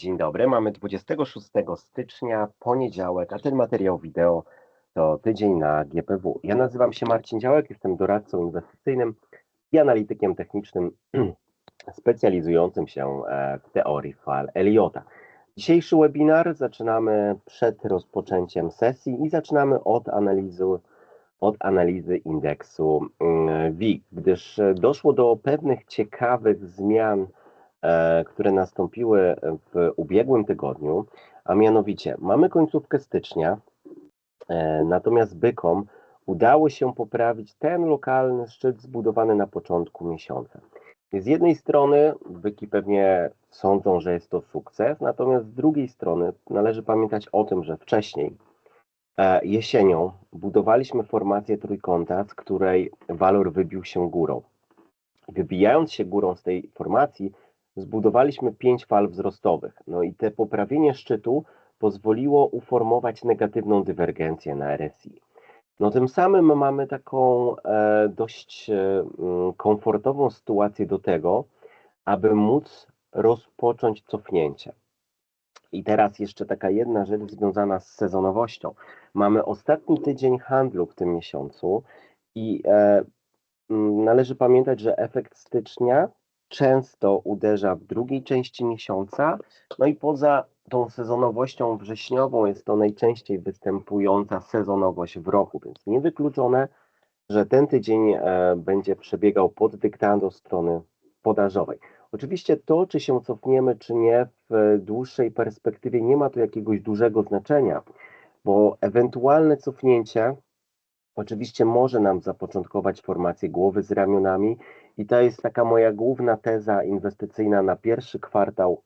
Dzień dobry, mamy 26 stycznia, poniedziałek, a ten materiał wideo to tydzień na GPW. Ja nazywam się Marcin Działek, jestem doradcą inwestycyjnym i analitykiem technicznym specjalizującym się e, w teorii fal Eliota. Dzisiejszy webinar zaczynamy przed rozpoczęciem sesji i zaczynamy od analizy, od analizy indeksu mm, WIG, gdyż doszło do pewnych ciekawych zmian E, które nastąpiły w ubiegłym tygodniu, a mianowicie mamy końcówkę stycznia, e, natomiast bykom udało się poprawić ten lokalny szczyt zbudowany na początku miesiąca. Z jednej strony byki pewnie sądzą, że jest to sukces, natomiast z drugiej strony należy pamiętać o tym, że wcześniej e, jesienią budowaliśmy formację trójkąta, z której walor wybił się górą. Wybijając się górą z tej formacji, zbudowaliśmy pięć fal wzrostowych. No i te poprawienie szczytu pozwoliło uformować negatywną dywergencję na RSI. No tym samym mamy taką e, dość e, mm, komfortową sytuację do tego, aby móc rozpocząć cofnięcie. I teraz jeszcze taka jedna rzecz związana z sezonowością. Mamy ostatni tydzień handlu w tym miesiącu i e, mm, należy pamiętać, że efekt stycznia często uderza w drugiej części miesiąca. No i poza tą sezonowością wrześniową jest to najczęściej występująca sezonowość w roku, więc niewykluczone, że ten tydzień e, będzie przebiegał pod dyktando strony podażowej. Oczywiście to, czy się cofniemy, czy nie, w dłuższej perspektywie nie ma tu jakiegoś dużego znaczenia, bo ewentualne cofnięcie oczywiście może nam zapoczątkować formację głowy z ramionami i to jest taka moja główna teza inwestycyjna na pierwszy kwartał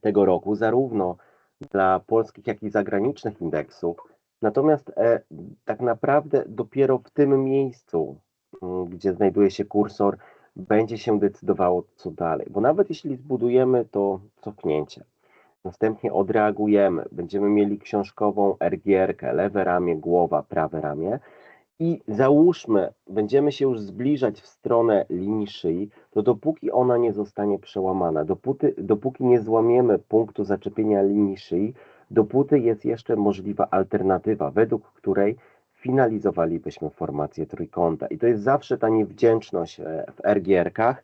tego roku, zarówno dla polskich, jak i zagranicznych indeksów. Natomiast e, tak naprawdę dopiero w tym miejscu, mm, gdzie znajduje się kursor, będzie się decydowało, co dalej. Bo nawet jeśli zbudujemy to cofnięcie, następnie odreagujemy, będziemy mieli książkową RGR-kę, lewe ramię, głowa, prawe ramię, i załóżmy, będziemy się już zbliżać w stronę linii szyi, to dopóki ona nie zostanie przełamana, dopóty, dopóki nie złamiemy punktu zaczepienia linii szyi, dopóty jest jeszcze możliwa alternatywa, według której finalizowalibyśmy formację trójkąta. I to jest zawsze ta niewdzięczność e, w RGR-kach,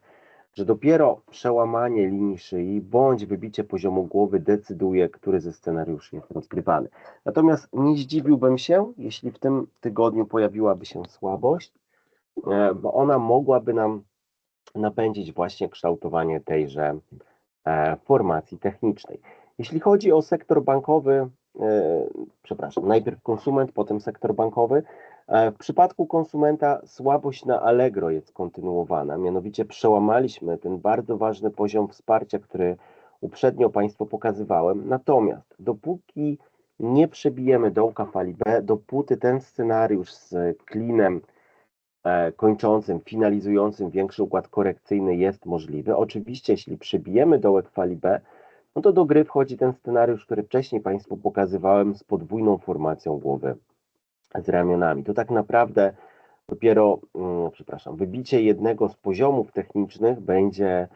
że dopiero przełamanie linii szyi bądź wybicie poziomu głowy decyduje, który ze scenariuszy jest rozgrywany. Natomiast nie zdziwiłbym się, jeśli w tym tygodniu pojawiłaby się słabość, e, bo ona mogłaby nam napędzić właśnie kształtowanie tejże e, formacji technicznej. Jeśli chodzi o sektor bankowy, e, przepraszam, najpierw konsument, potem sektor bankowy, w przypadku konsumenta słabość na Allegro jest kontynuowana, mianowicie przełamaliśmy ten bardzo ważny poziom wsparcia, który uprzednio Państwu pokazywałem. Natomiast dopóki nie przebijemy dołka fali B, dopóty ten scenariusz z klinem e, kończącym, finalizującym większy układ korekcyjny jest możliwy. Oczywiście, jeśli przebijemy dołek fali B, no to do gry wchodzi ten scenariusz, który wcześniej Państwu pokazywałem z podwójną formacją głowy z ramionami. To tak naprawdę dopiero, mm, przepraszam, wybicie jednego z poziomów technicznych będzie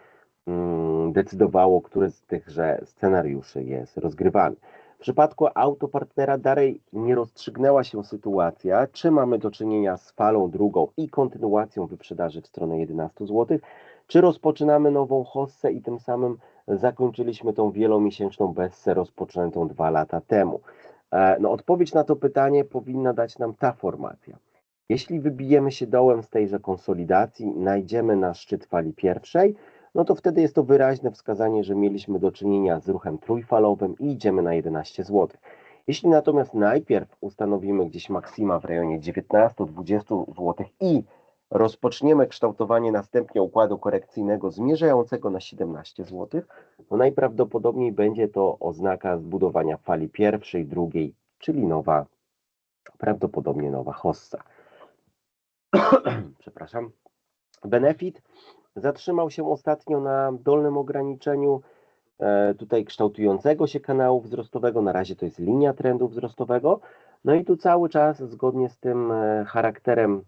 mm, decydowało, który z tychże scenariuszy jest rozgrywany. W przypadku autopartnera dalej nie rozstrzygnęła się sytuacja, czy mamy do czynienia z falą drugą i kontynuacją wyprzedaży w stronę 11 zł, czy rozpoczynamy nową hossę i tym samym zakończyliśmy tą wielomiesięczną bessę rozpoczętą dwa lata temu. E, no, odpowiedź na to pytanie powinna dać nam ta formacja. Jeśli wybijemy się dołem z tejże konsolidacji, najdziemy na szczyt fali pierwszej, no to wtedy jest to wyraźne wskazanie, że mieliśmy do czynienia z ruchem trójfalowym i idziemy na 11 zł. Jeśli natomiast najpierw ustanowimy gdzieś maksima w rejonie 19-20 zł i rozpoczniemy kształtowanie następnie układu korekcyjnego zmierzającego na 17 zł, to najprawdopodobniej będzie to oznaka zbudowania fali pierwszej, drugiej, czyli nowa, prawdopodobnie nowa hossa. Przepraszam. Benefit zatrzymał się ostatnio na dolnym ograniczeniu e, tutaj kształtującego się kanału wzrostowego. Na razie to jest linia trendu wzrostowego. No i tu cały czas zgodnie z tym e, charakterem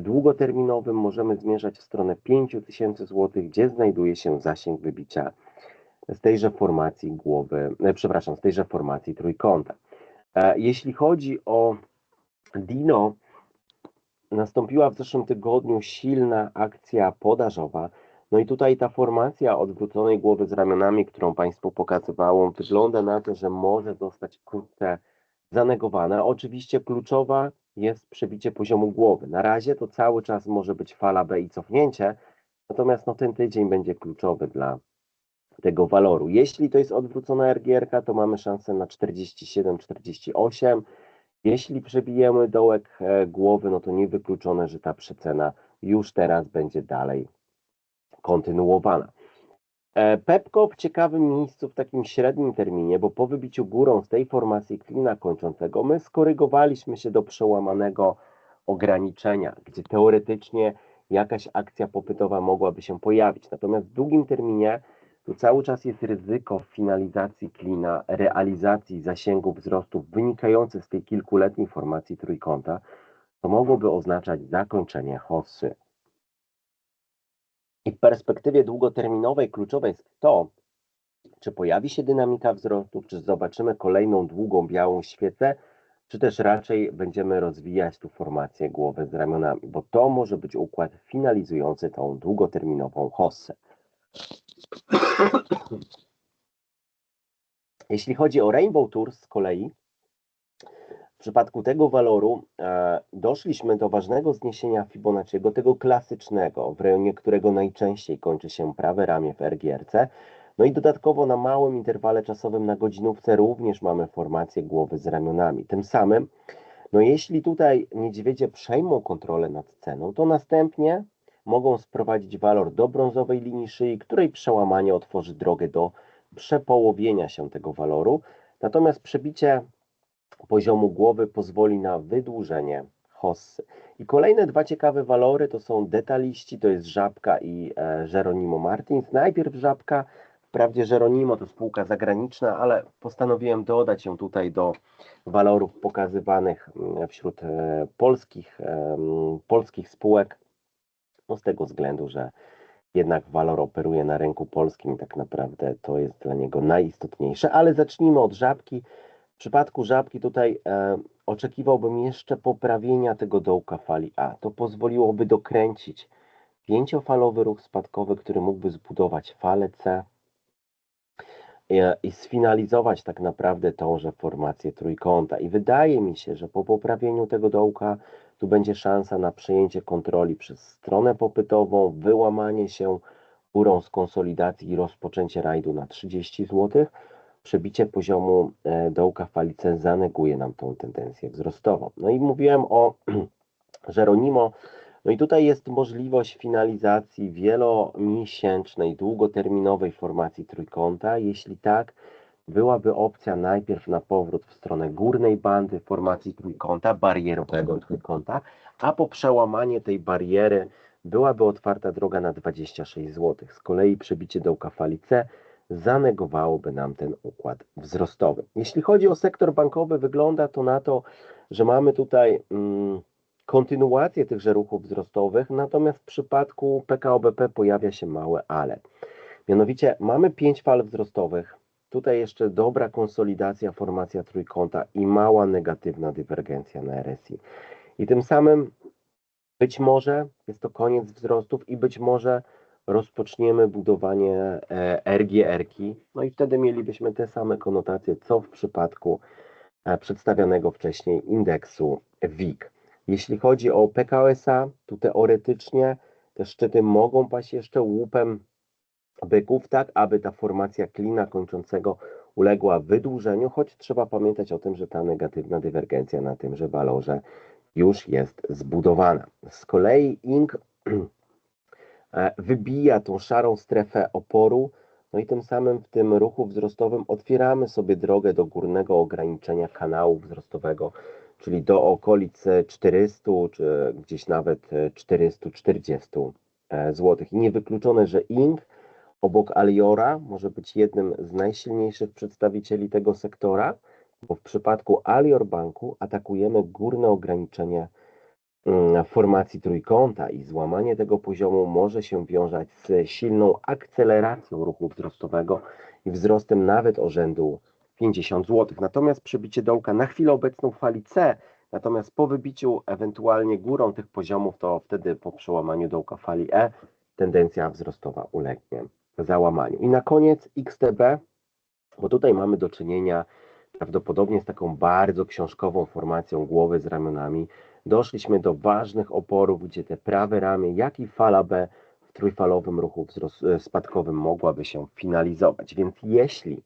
długoterminowym możemy zmierzać w stronę 5000 zł, gdzie znajduje się zasięg wybicia z tejże formacji głowy, e, przepraszam, z tejże formacji trójkąta. E, jeśli chodzi o Dino, nastąpiła w zeszłym tygodniu silna akcja podażowa. No i tutaj ta formacja odwróconej głowy z ramionami, którą Państwu pokazywało, wygląda na to, że może zostać wkrótce zanegowana. Oczywiście kluczowa jest przebicie poziomu głowy. Na razie to cały czas może być fala B i cofnięcie, natomiast no, ten tydzień będzie kluczowy dla tego waloru. Jeśli to jest odwrócona RGR, to mamy szansę na 47-48. Jeśli przebijemy dołek e, głowy, no to niewykluczone, że ta przecena już teraz będzie dalej kontynuowana. E, Pepko w ciekawym miejscu w takim średnim terminie, bo po wybiciu górą z tej formacji klina kończącego, my skorygowaliśmy się do przełamanego ograniczenia, gdzie teoretycznie jakaś akcja popytowa mogłaby się pojawić. Natomiast w długim terminie tu cały czas jest ryzyko finalizacji klina, realizacji zasięgu wzrostów wynikających z tej kilkuletniej formacji trójkąta, to mogłoby oznaczać zakończenie hossy. I w perspektywie długoterminowej kluczowe jest to, czy pojawi się dynamika wzrostów, czy zobaczymy kolejną długą białą świecę, czy też raczej będziemy rozwijać tu formację głowy z ramionami, bo to może być układ finalizujący tą długoterminową hossę. Jeśli chodzi o Rainbow Tours z kolei, przypadku tego waloru e, doszliśmy do ważnego zniesienia Fibonacciego, tego klasycznego, w rejonie którego najczęściej kończy się prawe ramię w RGRC. No i dodatkowo na małym interwale czasowym na godzinówce również mamy formację głowy z ramionami. Tym samym, no jeśli tutaj niedźwiedzie przejmą kontrolę nad ceną, to następnie mogą sprowadzić walor do brązowej linii szyi, której przełamanie otworzy drogę do przepołowienia się tego waloru. Natomiast przebicie poziomu głowy pozwoli na wydłużenie hossy. I kolejne dwa ciekawe walory to są detaliści, to jest Żabka i e, Jeronimo Martins. Najpierw Żabka, wprawdzie Jeronimo to spółka zagraniczna, ale postanowiłem dodać ją tutaj do walorów pokazywanych mm, wśród e, polskich, e, polskich spółek no z tego względu, że jednak Valor operuje na rynku polskim i tak naprawdę to jest dla niego najistotniejsze. Ale zacznijmy od żabki. W przypadku żabki tutaj e, oczekiwałbym jeszcze poprawienia tego dołka fali A. To pozwoliłoby dokręcić pięciofalowy ruch spadkowy, który mógłby zbudować falę C e, i sfinalizować tak naprawdę tąże formację trójkąta. I wydaje mi się, że po poprawieniu tego dołka tu będzie szansa na przejęcie kontroli przez stronę popytową, wyłamanie się górą z konsolidacji i rozpoczęcie rajdu na 30 zł. Przebicie poziomu e, dołka falice zaneguje nam tą tendencję wzrostową. No i mówiłem o Jeronimo. No i tutaj jest możliwość finalizacji wielomiesięcznej, długoterminowej formacji trójkąta. Jeśli tak, byłaby opcja najpierw na powrót w stronę górnej bandy formacji trójkąta, barierowego trójkąta, a po przełamanie tej bariery byłaby otwarta droga na 26 zł. Z kolei przebicie dołka fali C zanegowałoby nam ten układ wzrostowy. Jeśli chodzi o sektor bankowy, wygląda to na to, że mamy tutaj mm, kontynuację tychże ruchów wzrostowych, natomiast w przypadku PKO BP pojawia się małe ale. Mianowicie mamy pięć fal wzrostowych, Tutaj jeszcze dobra konsolidacja, formacja trójkąta i mała negatywna dywergencja na RSI. I tym samym być może jest to koniec wzrostów i być może rozpoczniemy budowanie e, RGR-ki, no i wtedy mielibyśmy te same konotacje, co w przypadku e, przedstawionego wcześniej indeksu WIG. Jeśli chodzi o PKSA, tu teoretycznie te szczyty mogą paść jeszcze łupem byków, tak aby ta formacja klina kończącego uległa wydłużeniu, choć trzeba pamiętać o tym, że ta negatywna dywergencja na tymże walorze już jest zbudowana. Z kolei INK e, wybija tą szarą strefę oporu, no i tym samym w tym ruchu wzrostowym otwieramy sobie drogę do górnego ograniczenia kanału wzrostowego, czyli do okolic 400 czy gdzieś nawet 440 e, zł. I niewykluczone, że INK obok Aliora może być jednym z najsilniejszych przedstawicieli tego sektora, bo w przypadku Alior Banku atakujemy górne ograniczenie formacji trójkąta i złamanie tego poziomu może się wiązać z silną akceleracją ruchu wzrostowego i wzrostem nawet o rzędu 50 zł. Natomiast przybicie dołka na chwilę obecną fali C, natomiast po wybiciu ewentualnie górą tych poziomów, to wtedy po przełamaniu dołka fali E tendencja wzrostowa ulegnie załamaniu. I na koniec XTB, bo tutaj mamy do czynienia prawdopodobnie z taką bardzo książkową formacją głowy z ramionami. Doszliśmy do ważnych oporów, gdzie te prawe ramię, jak i fala B w trójfalowym ruchu wzrost, spadkowym mogłaby się finalizować. Więc jeśli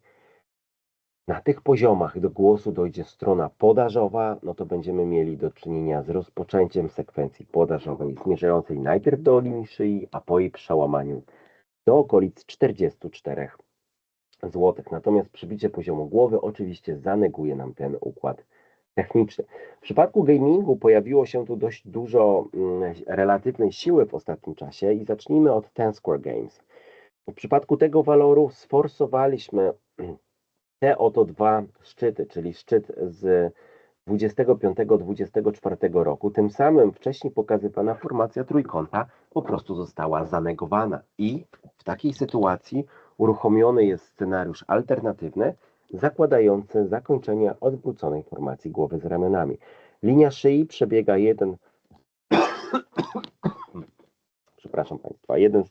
na tych poziomach do głosu dojdzie strona podażowa, no to będziemy mieli do czynienia z rozpoczęciem sekwencji podażowej zmierzającej najpierw do linii szyi, a po jej przełamaniu do okolic 44 zł. Natomiast przybicie poziomu głowy oczywiście zaneguje nam ten układ techniczny. W przypadku gamingu pojawiło się tu dość dużo mm, relatywnej siły w ostatnim czasie i zacznijmy od Ten Square Games. W przypadku tego waloru sforsowaliśmy te oto dwa szczyty, czyli szczyt z 25-24 roku. Tym samym wcześniej pokazywana formacja trójkąta po prostu została zanegowana i w takiej sytuacji uruchomiony jest scenariusz alternatywny, zakładający zakończenie odwróconej formacji głowy z ramionami. Linia szyi przebiega jeden, przepraszam Państwa, jeden z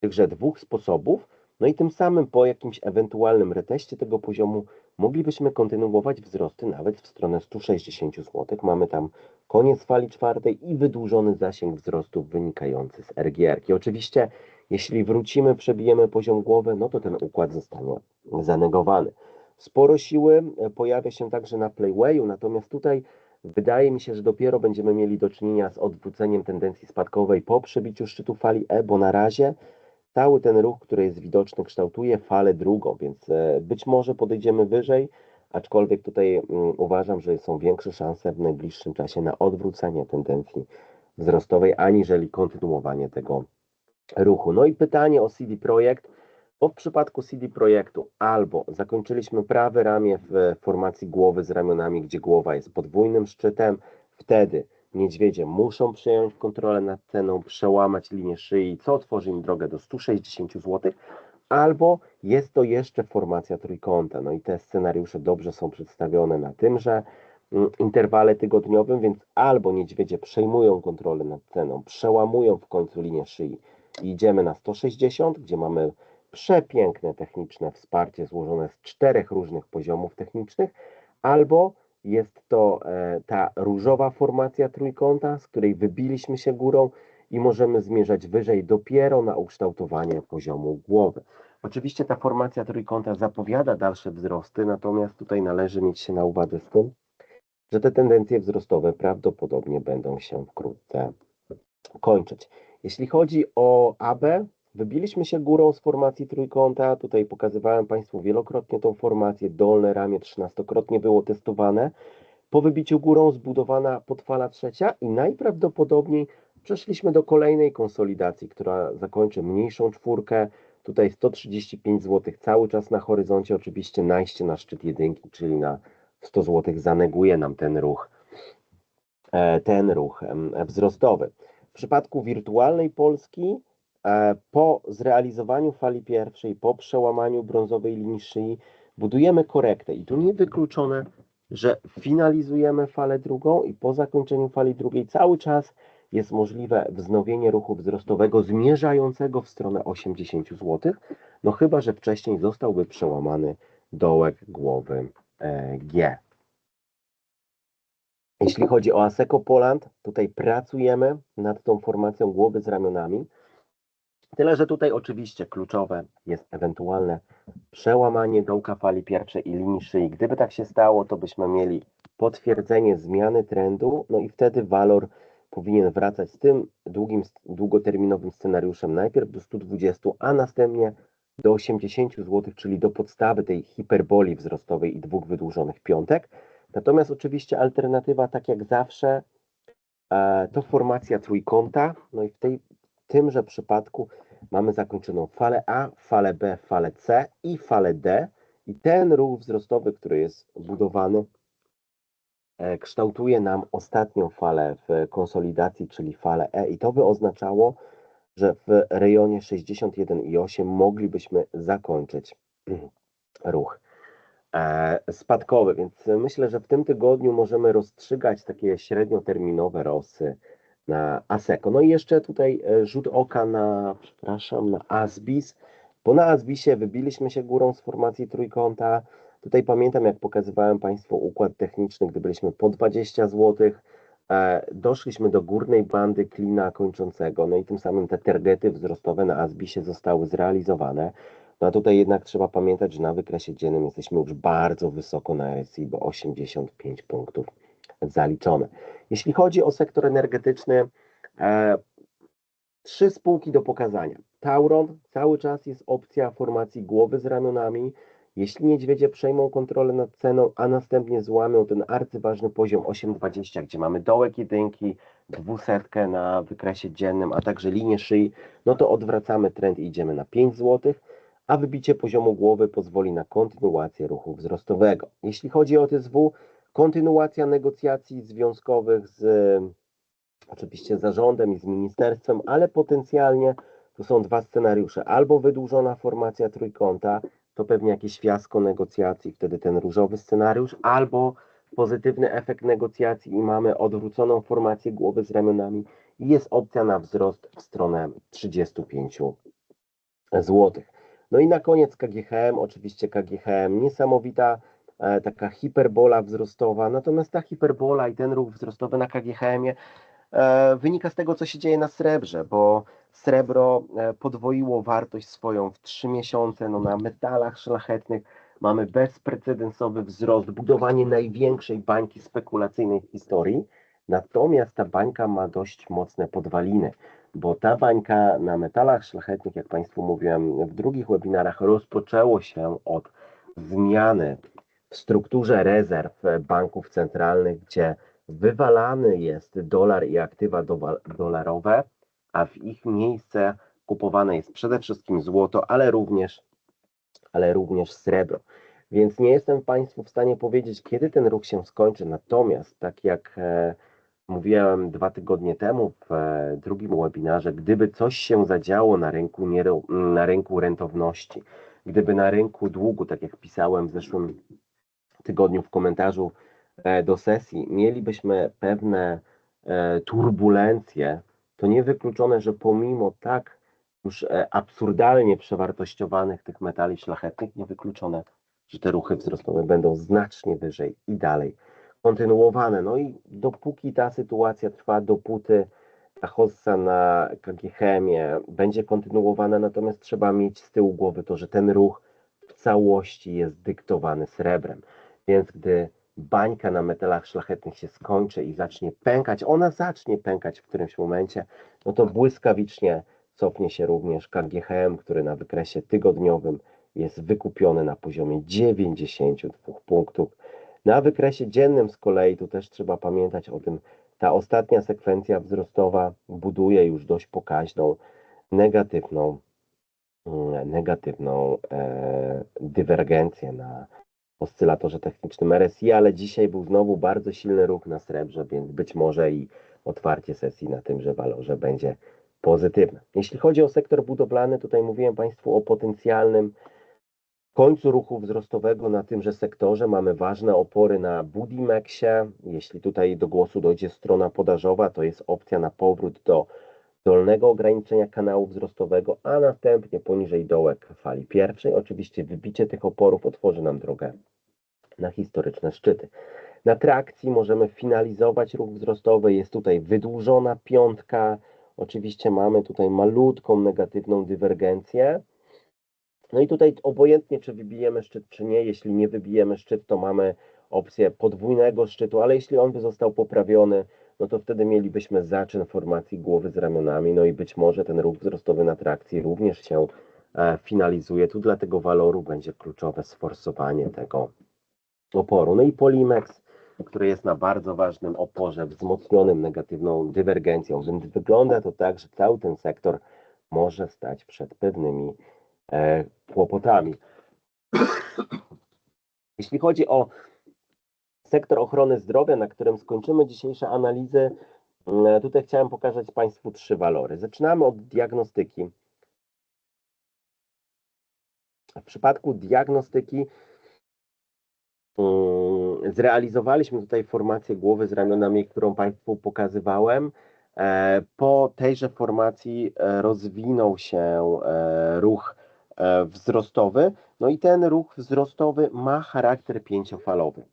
tychże dwóch sposobów, no i tym samym po jakimś ewentualnym reteście tego poziomu moglibyśmy kontynuować wzrosty nawet w stronę 160 zł. Mamy tam koniec fali czwartej i wydłużony zasięg wzrostów wynikający z RGR. I oczywiście, jeśli wrócimy, przebijemy poziom głowy, no to ten układ zostanie zanegowany. Sporo siły e, pojawia się także na playwayu, natomiast tutaj wydaje mi się, że dopiero będziemy mieli do czynienia z odwróceniem tendencji spadkowej po przebiciu szczytu fali E, bo na razie cały ten ruch, który jest widoczny, kształtuje falę drugą, więc e, być może podejdziemy wyżej, aczkolwiek tutaj mm, uważam, że są większe szanse w najbliższym czasie na odwrócenie tendencji wzrostowej, aniżeli kontynuowanie tego ruchu. No i pytanie o CD Projekt, bo w przypadku CD Projektu albo zakończyliśmy prawe ramię w formacji głowy z ramionami, gdzie głowa jest podwójnym szczytem, wtedy Niedźwiedzie muszą przejąć kontrolę nad ceną, przełamać linię szyi, co otworzy im drogę do 160 zł, albo jest to jeszcze formacja trójkąta. No i te scenariusze dobrze są przedstawione na tymże mm, interwale tygodniowym, więc albo niedźwiedzie przejmują kontrolę nad ceną, przełamują w końcu linię szyi idziemy na 160, gdzie mamy przepiękne techniczne wsparcie złożone z czterech różnych poziomów technicznych, albo jest to e, ta różowa formacja trójkąta, z której wybiliśmy się górą i możemy zmierzać wyżej dopiero na ukształtowanie poziomu głowy. Oczywiście ta formacja trójkąta zapowiada dalsze wzrosty, natomiast tutaj należy mieć się na uwadze z tym, że te tendencje wzrostowe prawdopodobnie będą się wkrótce kończyć. Jeśli chodzi o AB, Wybiliśmy się górą z formacji trójkąta. Tutaj pokazywałem Państwu wielokrotnie tą formację. Dolne ramię trzynastokrotnie było testowane. Po wybiciu górą zbudowana podfala trzecia i najprawdopodobniej przeszliśmy do kolejnej konsolidacji, która zakończy mniejszą czwórkę. Tutaj 135 zł cały czas na horyzoncie. Oczywiście najście na szczyt jedynki, czyli na 100 zł zaneguje nam ten ruch, e, ten ruch wzrostowy. W przypadku wirtualnej Polski E, po zrealizowaniu fali pierwszej, po przełamaniu brązowej linii szyi, budujemy korektę i tu niewykluczone, że finalizujemy falę drugą i po zakończeniu fali drugiej cały czas jest możliwe wznowienie ruchu wzrostowego zmierzającego w stronę 80 zł, no chyba, że wcześniej zostałby przełamany dołek głowy e, G. Jeśli chodzi o Aseco Poland, tutaj pracujemy nad tą formacją głowy z ramionami. Tyle, że tutaj oczywiście kluczowe jest ewentualne przełamanie dołka fali pierwszej i linii szyi. Gdyby tak się stało, to byśmy mieli potwierdzenie zmiany trendu, no i wtedy walor powinien wracać z tym długim, długoterminowym scenariuszem najpierw do 120, a następnie do 80 zł, czyli do podstawy tej hiperboli wzrostowej i dwóch wydłużonych piątek. Natomiast oczywiście alternatywa, tak jak zawsze, e, to formacja trójkąta. No i w tej tymże przypadku mamy zakończoną falę A, falę B, falę C i falę D. I ten ruch wzrostowy, który jest budowany e, kształtuje nam ostatnią falę w konsolidacji, czyli falę E i to by oznaczało, że w rejonie 61,8 moglibyśmy zakończyć ruch spadkowy, więc myślę, że w tym tygodniu możemy rozstrzygać takie średnioterminowe rosy na ASECO. No i jeszcze tutaj e, rzut oka na, przepraszam, na ASBIS, bo na ASBISie wybiliśmy się górą z formacji trójkąta. Tutaj pamiętam, jak pokazywałem Państwu układ techniczny, gdy byliśmy po 20 zł, e, doszliśmy do górnej bandy klina kończącego, no i tym samym te targety wzrostowe na ASBISie zostały zrealizowane. No a tutaj jednak trzeba pamiętać, że na wykresie dziennym jesteśmy już bardzo wysoko na RSI, bo 85 punktów zaliczone. Jeśli chodzi o sektor energetyczny, e, trzy spółki do pokazania. Tauron, cały czas jest opcja formacji głowy z ramionami. Jeśli niedźwiedzie przejmą kontrolę nad ceną, a następnie złamią ten arcyważny poziom 8,20, gdzie mamy dołek jedynki, dwusetkę na wykresie dziennym, a także linię szyi, no to odwracamy trend i idziemy na 5 zł, a wybicie poziomu głowy pozwoli na kontynuację ruchu wzrostowego. Jeśli chodzi o TSW, kontynuacja negocjacji związkowych z oczywiście zarządem i z ministerstwem, ale potencjalnie to są dwa scenariusze. Albo wydłużona formacja trójkąta, to pewnie jakieś fiasko negocjacji, wtedy ten różowy scenariusz, albo pozytywny efekt negocjacji i mamy odwróconą formację głowy z ramionami i jest opcja na wzrost w stronę 35 zł. No i na koniec KGHM, oczywiście KGHM niesamowita e, taka hiperbola wzrostowa, natomiast ta hiperbola i ten ruch wzrostowy na KGHM-ie e, wynika z tego, co się dzieje na srebrze, bo srebro e, podwoiło wartość swoją w 3 miesiące, no na metalach szlachetnych mamy bezprecedensowy wzrost, budowanie największej bańki spekulacyjnej w historii, natomiast ta bańka ma dość mocne podwaliny bo ta bańka na metalach szlachetnych, jak Państwu mówiłem w drugich webinarach, rozpoczęło się od zmiany w strukturze rezerw banków centralnych, gdzie wywalany jest dolar i aktywa dolarowe, a w ich miejsce kupowane jest przede wszystkim złoto, ale również, ale również srebro. Więc nie jestem Państwu w stanie powiedzieć, kiedy ten ruch się skończy. Natomiast, tak jak e, mówiłem dwa tygodnie temu w e, drugim webinarze, gdyby coś się zadziało na rynku, na rynku rentowności, gdyby na rynku długu, tak jak pisałem w zeszłym tygodniu w komentarzu e, do sesji, mielibyśmy pewne e, turbulencje, to niewykluczone, że pomimo tak już absurdalnie przewartościowanych tych metali szlachetnych, niewykluczone, że te ruchy wzrostowe będą znacznie wyżej i dalej kontynuowane. No i dopóki ta sytuacja trwa, dopóty ta hossa na KGHM-ie będzie kontynuowana, natomiast trzeba mieć z tyłu głowy to, że ten ruch w całości jest dyktowany srebrem. Więc gdy bańka na metalach szlachetnych się skończy i zacznie pękać, ona zacznie pękać w którymś momencie, no to błyskawicznie cofnie się również KGHM, który na wykresie tygodniowym jest wykupiony na poziomie 92 punktów na wykresie dziennym z kolei, tu też trzeba pamiętać o tym, ta ostatnia sekwencja wzrostowa buduje już dość pokaźną, negatywną, mm, negatywną e, dywergencję na oscylatorze technicznym RSI, ale dzisiaj był znowu bardzo silny ruch na srebrze, więc być może i otwarcie sesji na tymże walorze będzie pozytywne. Jeśli chodzi o sektor budowlany, tutaj mówiłem Państwu o potencjalnym końcu ruchu wzrostowego na tymże sektorze mamy ważne opory na Budimexie. Jeśli tutaj do głosu dojdzie strona podażowa, to jest opcja na powrót do dolnego ograniczenia kanału wzrostowego, a następnie poniżej dołek fali pierwszej. Oczywiście wybicie tych oporów otworzy nam drogę na historyczne szczyty. Na trakcji możemy finalizować ruch wzrostowy. Jest tutaj wydłużona piątka. Oczywiście mamy tutaj malutką negatywną dywergencję no i tutaj obojętnie, czy wybijemy szczyt, czy nie, jeśli nie wybijemy szczyt, to mamy opcję podwójnego szczytu, ale jeśli on by został poprawiony, no to wtedy mielibyśmy zaczyn formacji głowy z ramionami, no i być może ten ruch wzrostowy na trakcji również się e, finalizuje. Tu dla tego waloru będzie kluczowe sforsowanie tego oporu. No i Polimex, który jest na bardzo ważnym oporze, wzmocnionym negatywną dywergencją, więc wygląda to tak, że cały ten sektor może stać przed pewnymi kłopotami. Jeśli chodzi o sektor ochrony zdrowia, na którym skończymy dzisiejsze analizy. Mm, Tutaj chciałem pokazać Państwu trzy walory. Zaczynamy od diagnostyki. W przypadku diagnostyki mm, zrealizowaliśmy tutaj formację głowy z ramionami, którą Państwu pokazywałem. E, Po tejże formacji e, rozwinął się e, ruch e, wzrostowy, no i ten ruch wzrostowy ma charakter pięciofalowy.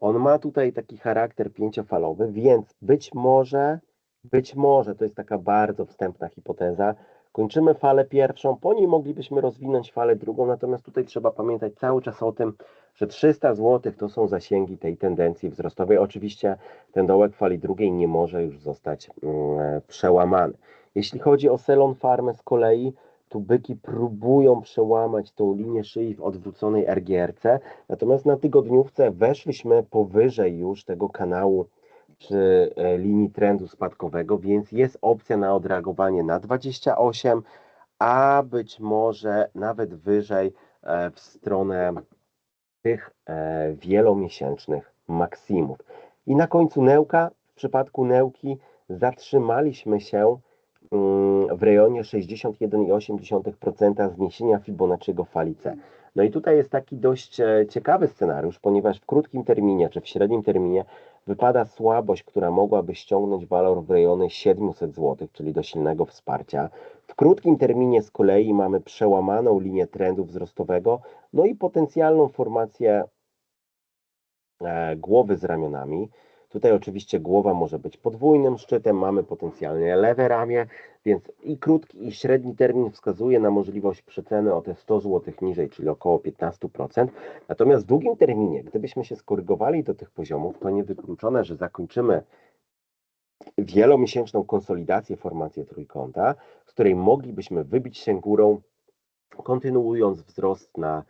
On ma tutaj taki charakter pięciofalowy, więc być może, być może, to jest taka bardzo wstępna hipoteza, kończymy falę pierwszą, po niej moglibyśmy rozwinąć falę drugą, natomiast tutaj trzeba pamiętać cały czas o tym, że 300 zł to są zasięgi tej tendencji wzrostowej. Oczywiście ten dołek fali drugiej nie może już zostać mm, przełamany. Jeśli chodzi o Selon Farmę z kolei, tu byki próbują przełamać tą linię szyi w odwróconej RGRC, natomiast na tygodniówce weszliśmy powyżej już tego kanału czy e, linii trendu spadkowego, więc jest opcja na odreagowanie na 28, a być może nawet wyżej e, w stronę tych e, wielomiesięcznych maksimów. I na końcu Nełka, w przypadku Nełki zatrzymaliśmy się w rejonie 61,8% zniesienia Fibonacciego fali C. No i tutaj jest taki dość e, ciekawy scenariusz, ponieważ w krótkim terminie czy w średnim terminie wypada słabość, która mogłaby ściągnąć walor w rejony 700 zł, czyli do silnego wsparcia. W krótkim terminie z kolei mamy przełamaną linię trendu wzrostowego, no i potencjalną formację e, głowy z ramionami. Tutaj oczywiście głowa może być podwójnym szczytem, mamy potencjalnie lewe ramię, więc i krótki i średni termin wskazuje na możliwość przeceny o te 100 zł niżej, czyli około 15%. Natomiast w długim terminie, gdybyśmy się skorygowali do tych poziomów, to niewykluczone, że zakończymy wielomiesięczną konsolidację formacji trójkąta, z której moglibyśmy wybić się górą, kontynuując wzrost na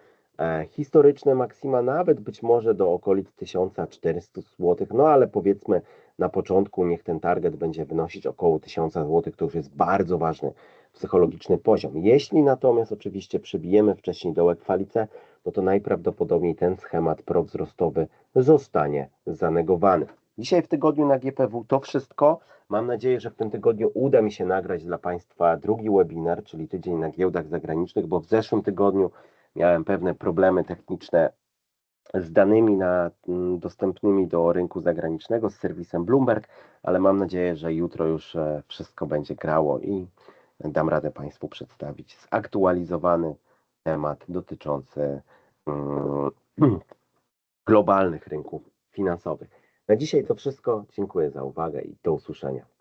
historyczne maksima, nawet być może do okolic 1400 zł, no ale powiedzmy na początku niech ten target będzie wynosić około 1000 zł, to już jest bardzo ważny psychologiczny poziom. Jeśli natomiast oczywiście przebijemy wcześniej dołek falice, no to najprawdopodobniej ten schemat prowzrostowy zostanie zanegowany. Dzisiaj w tygodniu na GPW to wszystko. Mam nadzieję, że w tym tygodniu uda mi się nagrać dla Państwa drugi webinar, czyli tydzień na giełdach zagranicznych, bo w zeszłym tygodniu miałem pewne problemy techniczne z danymi na, mm, dostępnymi do rynku zagranicznego z serwisem Bloomberg, ale mam nadzieję, że jutro już e, wszystko będzie grało i dam radę Państwu przedstawić zaktualizowany temat dotyczący mm, globalnych rynków finansowych. Na dzisiaj to wszystko. Dziękuję za uwagę i do usłyszenia.